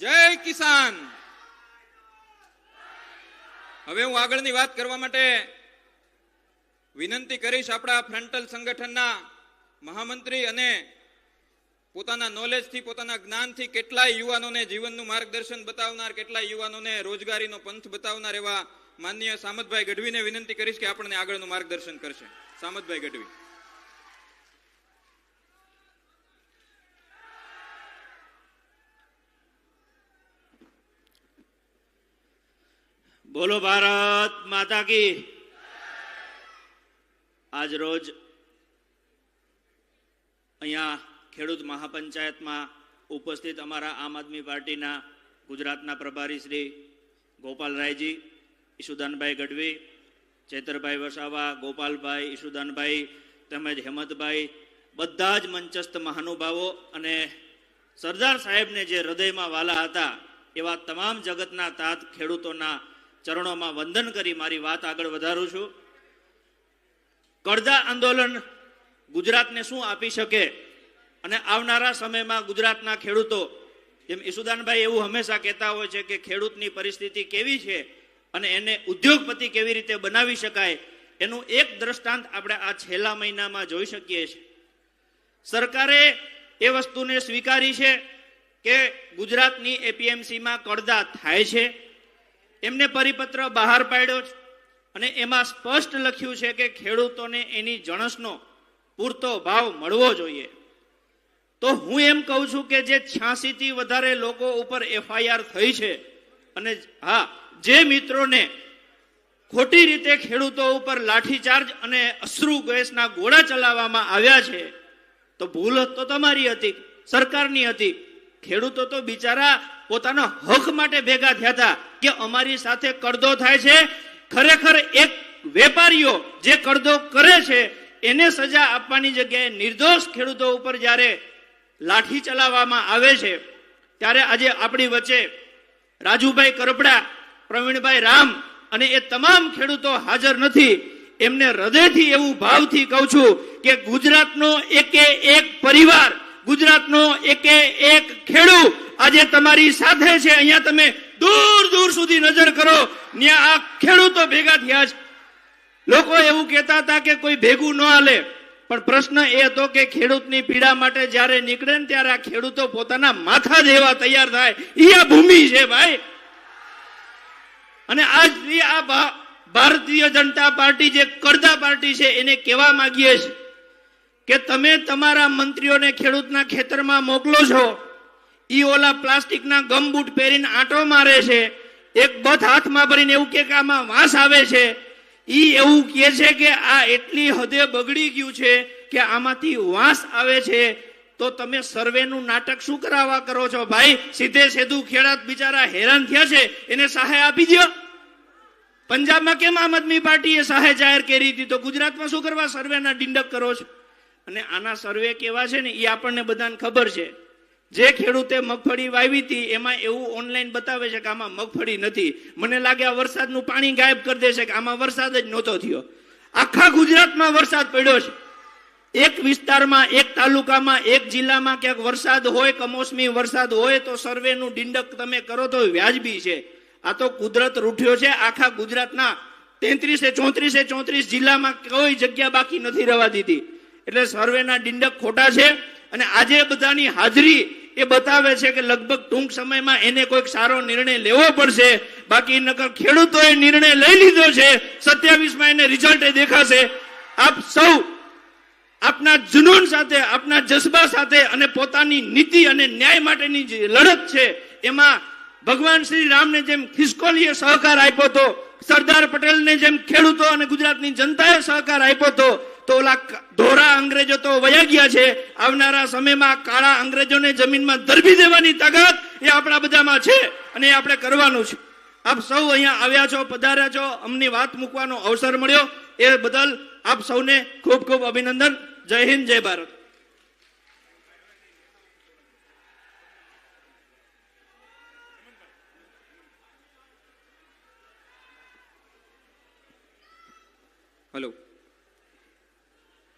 જય કિસાન. હવે હું આગળની વાત કરવા માટે વિનંતી કરીશ આપણા ફ્રન્ટલ સંગઠનના મહામંત્રી અને પોતાના નોલેજથી પોતાના જ્ઞાનથી કેટલાય યુવાનોને જીવનનું માર્ગદર્શન બતાવનાર, કેટલાય યુવાનોને રોજગારીનો પંથ બતાવનાર એવા માનનીય સામતભાઈ ગઢવીને વિનંતી કરીશ કે આપણને આગળનું માર્ગદર્શન કરશે. સામતભાઈ ગઢવી. બોલો ભારત માતા કી. આજ રોજ અહીંયા ખેડૂત મહાપંચાયતમાં ઉપસ્થિત અમારા આમ આદમી પાર્ટીના ગુજરાતના પ્રભારી શ્રી ગોપાલરાયજી ઈશુદાનભાઈ ગઢવી, ચેતરભાઈ વસાવા, ગોપાલભાઈ, ઈશુદાનભાઈ તેમજ હેમંતભાઈ, બધા જ મંચસ્થ મહાનુભાવો અને સરદાર સાહેબને જે હૃદયમાં વાલા હતા એવા તમામ જગતના તાત ખેડૂતોના ચરણોમાં વંદન કરી મારી વાત આગળ વધારું છું. કડદા આંદોલન ગુજરાતને શું આપી શકે? અને આવનારા સમયમાં ગુજરાતના ખેડૂતો, જેમ ઈસુદાનભાઈ એવું હંમેશા કહેતા હોય છે કે ખેડૂતની પરિસ્થિતિ કેવી છે અને એને ઉદ્યોગપતિ કેવી રીતે બનાવી શકાય, એનું એક દ્રષ્ટાંત આપણે આ છેલ્લા મહિનામાં જોઈ શકીએ છીએ. સરકારે એ વસ્તુને સ્વીકારી છે કે ગુજરાતની એપીએમસીમાં કડદા થાય છે. એમને પરિપત્ર બહાર પાડ્યો છે. અને એમાં સ્પષ્ટ લખ્યું છે કે ખેડૂતોને એની જણસનો પૂરતો ભાવ મળવો જોઈએ. તો હું એમ કહું છું કે જે છ્યાસી થી વધારે લોકો ઉપર એફઆઈઆર થઈ છે અને હા, જે મિત્રોને ખોટી રીતે ખેડૂતો ઉપર લાઠીચાર્જ અને અશ્રુ ગેસના ગોળા ચલાવવામાં આવ્યા છે, તો ભૂલ તો તમારી હતી, સરકારની હતી. ખેડૂતો તો બિચારા પોતાના હક માટે ભેગા થયા હતા કે અમારી સાથે કરદો થાય છે. ખરેખર એક વેપારીઓ જે કરદો કરે છે, એને સજા આપવાની જગ્યાએ નિર્દોષ ખેડૂતો ઉપર જ્યારે લાઠી ચલાવવામાં આવે છે, ત્યારે આજે આપણી વચ્ચે રાજુભાઈ કરપડા, પ્રવીણભાઈ રામ અને એ તમામ ખેડૂતો હાજર નથી. એમને હૃદયથી એવું ભાવથી કહું છું કે ગુજરાતનો એકે એક પરિવાર ગુજરાતનો એકે એક ખેડૂત આજે તમારી સાથે છે. અહીંયા તમે દૂર દૂર સુધી નજર કરો. ત્યાં આ ખેડૂતો ભેગા થયા છે લોકો એવું કહેતા હતા કે કોઈ ભેગું ન હાલે. પણ પ્રશ્ન એ હતો કે ખેડૂતની પીડા માટે જ્યારે નીકળે ને ત્યારે આ ખેડૂતો પોતાના માથા જેવા તૈયાર થાય. એ આ ભૂમિ છે ભાઈ. અને આજની આ ભારતીય જનતા પાર્ટી જે કરતા પાર્ટી છે એને કહેવા માંગીએ છે કે તમે તમારા મંત્રીઓને ખેડૂતના ખેતરમાં મોકલો છો. ઈ ઓલા પ્લાસ્ટિકના ગમબૂટ પહેરીને આંટો મારે છે. એક બથ હાથમાં ભરીને એવું કે આમાં વાસ આવે છે. ઈ એવું કહે છે કે આ એટલી હદે બગડી ગયું છે કે આમાંથી વાસ આવે છે. તો તમે સર્વેનું નાટક શું કરાવવા કરો છો ભાઈ? સીધે સીધું ખેડાત બિચારા હેરાન થયા છે. એને સહાય આપી દો પંજાબમાં કેમ આમ આદમી પાર્ટીએ સહાય જાહેર કરી હતી તો ગુજરાતમાં શું કરવા સર્વેના ડિંડક કરો છો? અને આના સર્વે કેવા છે ને એ આપણને બધાને ખબર છે. જે ખેડૂતે મગફળી વાવી હતી, એમાં એવું ઓનલાઈન બતાવે છે કે આમાં મગફળી નથી. મને લાગે આ વરસાદનું પાણી ગાયબ કરી દેશે કે આમાં વરસાદ જ નહોતો થયો. આખા ગુજરાતમાં વરસાદ પડ્યો છે. એક વિસ્તારમાં, એક તાલુકામાં, એક જિલ્લામાં ક્યાંક વરસાદ હોય કમોસમી વરસાદ હોય તો સર્વેનું ડિંડક તમે કરો તો વ્યાજબી છે. આ તો કુદરત રૂઠ્યો છે. આખા ગુજરાતના તેત્રીસે ચોત્રીસે ચોત્રીસ જિલ્લામાં કોઈ જગ્યા બાકી નથી રહેવા દીધી. એટલે સર્વેના ડિંડક ખોટા છે. અને આજે બધાની હાજરી એ બતાવે છે કે લગભગ ટૂંક સમયમાં એને કોઈક સારો નિર્ણય લેવો પડશે. બાકી નકર ખેડૂતોએ નિર્ણય લઈ લીધો છે. સત્યાવીસમાં એને રિઝલ્ટ દેખાશે. આપ સૌ આપના જુનૂન સાથે, આપના જજ્બા સાથે અને પોતાની નીતિ અને ન્યાય માટેની જે લડત છે, એમાં ભગવાન શ્રી રામને જેમ ખિસકોલીએ સહકાર આપ્યો હતો, સરદાર પટેલને જેમ ખેડૂતો અને ગુજરાતની જનતાએ સહકાર આપ્યો હતો તો ઓલા ધોરા અંગ્રેજો તો વયા ગયા છે. આવનારા સમયમાં કાળા અંગ્રેજોને જમીનમાં ધરબી દેવાની તાકાત એ આપણા બધામાં છે અને એ આપણે કરવાનું છે. આપ સૌ અહીંયા આવ્યા છો, પધાર્યા છો, અમને વાત મૂકવાનો અવસર મળ્યો. એ બદલ આપ સૌને ખૂબ ખૂબ અભિનંદન. જય હિન્દ, જય ભારત. હલો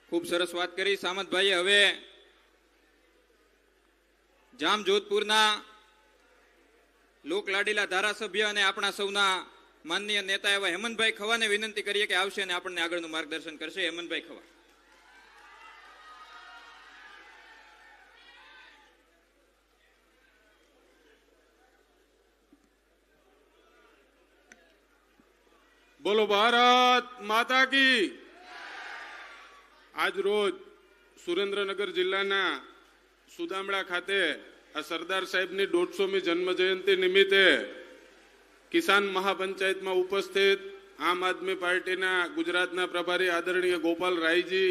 ખૂબ સરસ વાત કરી. સામંતભાઈએ હવે જામ જોધપુરના લોકલાડીલા ધારાસભ્ય અને આપણા સૌના માનનીય નેતા એવા હેમંતભાઈ ખવાને વિનંતી કરીએ કે આવશે અને આપણને આગળનું માર્ગદર્શન કરશે. હેમંતભાઈ ખવા. બોલો, ભારત માતા કી. આજ રોજ સુરેન્દ્રનગર જિલ્લાના સુદામડા ખાતે આ સરદાર સાહેબની દોઢસોમી જન્મ જયંતિ નિમિત્તે કિસાન મહાપંચાયતમાં ઉપસ્થિત આમ આદમી પાર્ટીના ગુજરાતના પ્રભારી આદરણીય ગોપાલ રાયજી,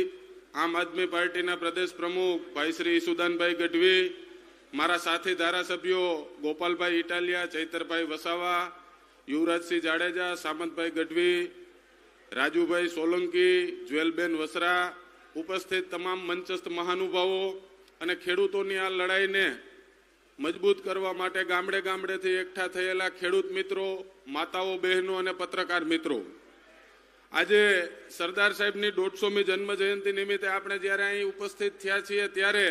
આમ આદમી પાર્ટીના પ્રદેશ પ્રમુખ ભાઈ શ્રી ઈસુદાનભાઈ ગઢવી, મારા સાથી ધારાસભ્યો ગોપાલભાઈ ઇટાલિયા, ચૈતરભાઈ વસાવા, યુવરાજસિંહ જાડેજા, સામંતભાઈ ગઢવી, રાજુભાઈ સોલંકી, જ્વેલબેન વસરા ઉપસ્થિત તમામ મંચસ્થ મહાનુભાવો અને ખેડૂતોની આ લડાઈને મજબૂત કરવા માટે ગામડે ગામડેથી એકઠા થયેલા ખેડૂત મિત્રો, માતાઓ, બહેનો અને પત્રકાર મિત્રો. આજે સરદાર સાહેબની દોઢસોમી જન્મ જયંતિ નિમિત્તે આપણે જ્યારે અહીં ઉપસ્થિત થયા છીએ ત્યારે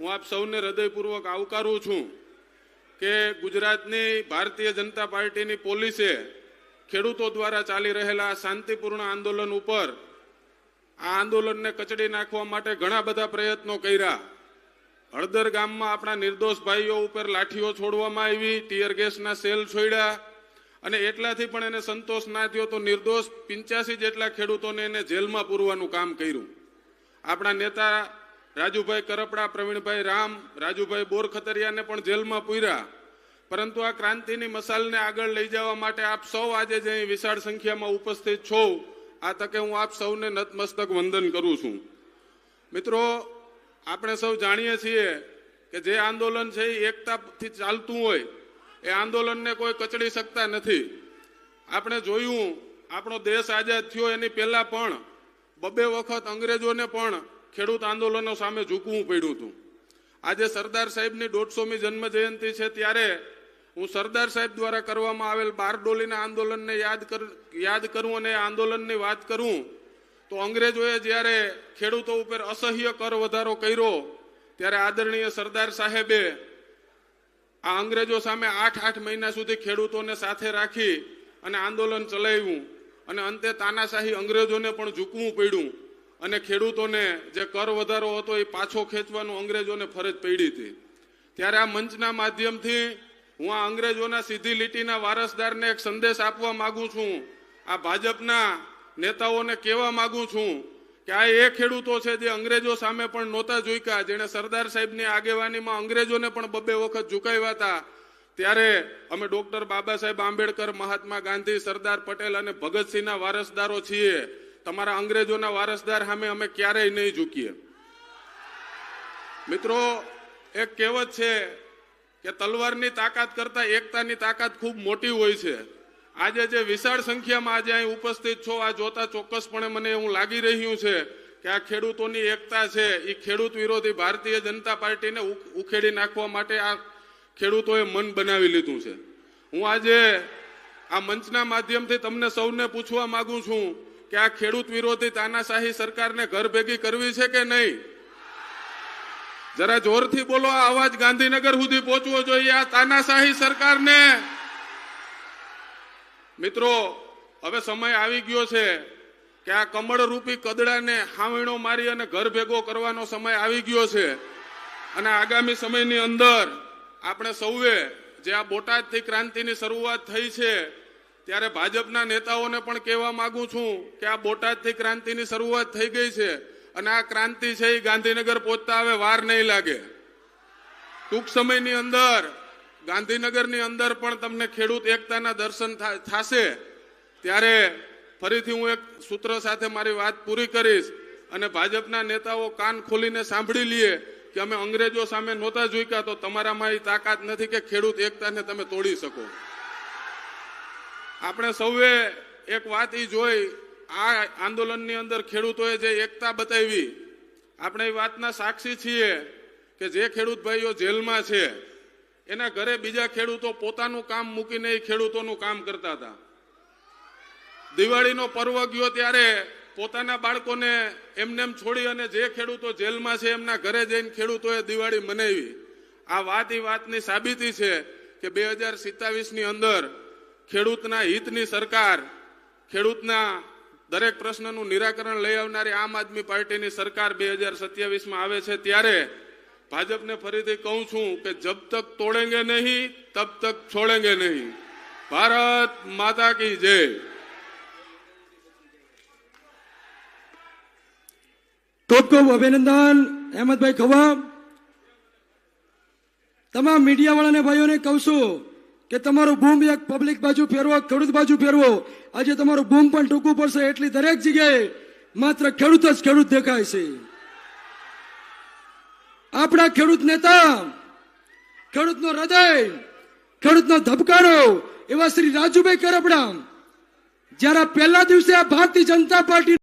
હું આપ સૌને હૃદયપૂર્વક આવકારું છું કે ગુજરાતની ભારતીય જનતા પાર્ટીની પોલીસે ખેડૂતો દ્વારા ચાલી રહેલા શાંતિપૂર્ણ આંદોલન ઉપર આ આંદોલનને કચડી નાખવા માટે ઘણા બધા પ્રયત્નો કર્યા. હળદર ગામમાં આપણા નિર્દોષ ભાઈઓ ઉપર લાઠીઓ છોડવામાં આવી, ટીયર ગેસના સેલ છોડ્યા અને એટલાથી પણ એને સંતોષ ના થયો તો નિર્દોષ પિંચ્યાસી જેટલા ખેડૂતોને એને જેલમાં પૂરવાનું કામ કર્યું. આપણા નેતા રાજુભાઈ કરપડા, પ્રવીણભાઈ રામ, રાજુભાઈ બોરખતરિયાને પણ જેલમાં પૂર્યા. પરંતુ આ ક્રાંતિની મસાલને આગળ લઈ જવા માટે આપ સૌ આજે જે વિશાળ સંખ્યામાં ઉપસ્થિત છો. આ તકે હું આપ સૌને નતમસ્તક વંદન કરું છું. મિત્રો, આપણે સૌ જાણીએ છીએ કે જે આંદોલન છે એ એકતાથી ચાલતું હોય, એ આંદોલનને કોઈ કચડી શકતા નથી. આપણે જોયું, આપણો દેશ આઝાદ થયો એની પહેલાં પણ, બબે વખત અંગ્રેજોને પણ ખેડૂત આંદોલનો સામે ઝૂકવું પડ્યું હતું. આજે સરદાર સાહેબની દોઢસોમી જન્મ જયંતિ છે ત્યારે હું સરદાર સાહેબ દ્વારા કરવામાં આવેલ બારડોલીના આંદોલનને યાદ કર, યાદ કરું અને આંદોલનની વાત કરું, તો અંગ્રેજોએ જ્યારે ખેડૂતો ઉપર અસહ્ય કર વધારો કર્યો, ત્યારે આદરણીય સરદાર સાહેબે આ અંગ્રેજો સામે આઠ આઠ મહિના સુધી ખેડૂતોને સાથે રાખી અને આંદોલન ચલાવ્યું અને અંતે તાનાશાહી અંગ્રેજોને પણ ઝૂકવું પડ્યું અને ખેડૂતોને જે કર વધારો હતો એ પાછો ખેંચવાનું અંગ્રેજોને ફરજ પડી હતી. ત્યારે આ મંચના માધ્યમથી હું આ અંગ્રેજોના સીધી લીટીના વારસદારને એક સંદેશ આપવા માગું છું. આ ભાજપના નેતાઓને કહેવા માગું છું કે આ એ ખેડૂતો છે જે અંગ્રેજો સામે પણ નહોતા ઝૂક્યા. જેણે સરદાર સાહેબની આગેવાનીમાં અંગ્રેજોને પણ બબે વખત ઝુકાવ્યા હતા. ત્યારે અમે ડોક્ટર બાબા સાહેબ આંબેડકર, મહાત્મા ગાંધી, સરદાર પટેલ અને ભગતસિંહના વારસદારો છીએ. તમારા અંગ્રેજોના વારસદાર સામે અમે ક્યારેય નહીં ઝૂકીએ. મિત્રો, એક કહેવત છે કે તલવારની તાકાત કરતા એકતાની તાકાત ખૂબ મોટી હોય છે. આજે જે વિશાળ સંખ્યામાં આજે અહીં ઉપસ્થિત છો, આ જોતા ચોક્કસપણે મને એવું લાગી રહ્યું છે કે આ ખેડૂતોની એકતા છે. એ ખેડૂત વિરોધી ભારતીય જનતા પાર્ટીને ઉખેડી નાખવા માટે આ ખેડૂતોએ મન બનાવી લીધું છે. હું આજે આ મંચના માધ્યમથી તમને સૌને પૂછવા માગું છું કે આ ખેડૂત વિરોધી તાનાશાહી સરકારને ઘર ભેગી કરવી છે કે નહીં? જરા જોરથી બોલો, આ અવાજ ગાંધીનગર સુધી પહોંચવો જોઈએ, આ તાનાશાહી સરકારને. મિત્રો, હવે સમય આવી ગયો છે કે આ કમળરૂપી કદડાને હાવીણો મારી અને ઘર ભેગો કરવાનો સમય આવી ગયો છે. અને આગામી સમયની અંદર આપણે સૌએ જે આ બોટાદથી ક્રાંતિની શરૂઆત થઈ છે, ત્યારે ભાજપના નેતાઓને પણ કહેવા માગું છું કે આ બોટાદથી ક્રાંતિની શરૂઆત થઈ ગઈ છે. અને આ ક્રાંતિ છે એ ગાંધીનગર પહોંચતા હવે વાર નહીં લાગે. ટૂંક સમયની અંદર, ગાંધીનગરની અંદર પણ તમને ખેડૂત એકતાના દર્શન થશે. ત્યારે ફરીથી હું એક સૂત્ર સાથે મારી વાત પૂરી કરીશ અને ભાજપના નેતાઓ કાન ખોલીને સાંભળી લઈએ કે અમે અંગ્રેજો સામે નહોતા જોઈકા તો તમારામાં એ તાકાત નથી કે ખેડૂત એકતાને તમે તોડી શકો. આપણે સૌએ એક વાત એ જોઈ આ આંદોલનની અંદર ખેડૂતોએ જે એકતા બતાવી, આપણે એ વાતના સાક્ષી છીએ કે જે ખેડૂત ભાઈઓ જેલમાં છે, એના ઘરે બીજા ખેડૂતો પોતાનું કામ મૂકીને એ ખેડૂતોનું કામ કરતા હતા. દિવાળીનો પર્વ ગયો ત્યારે પોતાના બાળકોને એમનેમ છોડી અને જે ખેડૂતો જેલમાં છે એમના ઘરે જઈને ખેડૂતોએ દિવાળી મનાવી. આ વાત એ વાતની સાબિતી છે કે બે હજાર સિત્તાવીસની અંદર ખેડૂતના હિતની સરકાર, ખેડૂતના દરેક પ્રશ્નનું નિરાકરણ લઈ આવનારી આમ આદમી પાર્ટીની સરકાર બે હજાર સત્યાવીસમાં આવે છે ત્યારે ભાજપને ફરીથી કહું છું કે જબ તક તોડેંગે નહીં, તબ તક છોડેંગે નહીં. ભારત માતા કી જય. ખૂબ ખૂબ અભિનંદન, અહેમદભાઈ ખવા તમામ મીડિયાવાળાને, ભાઈઓને કહું છું કે તમારું બૂમ એક પબ્લિક બાજુ ફેરવો ખેડૂત બાજુ ફેરવો. આજે તમારું બૂમ પણ ટૂંકું પડશે એટલી દરેક જગ્યાએ માત્ર ખેડૂત જ ખેડૂત દેખાય છે. આપણા ખેડૂત નેતા, ખેડૂતનો હૃદય, ખેડૂતનો ધબકારો, એવા શ્રી રાજુભાઈ કરપડા, જ્યારે પહેલા દિવસે આ ભારતીય જનતા પાર્ટી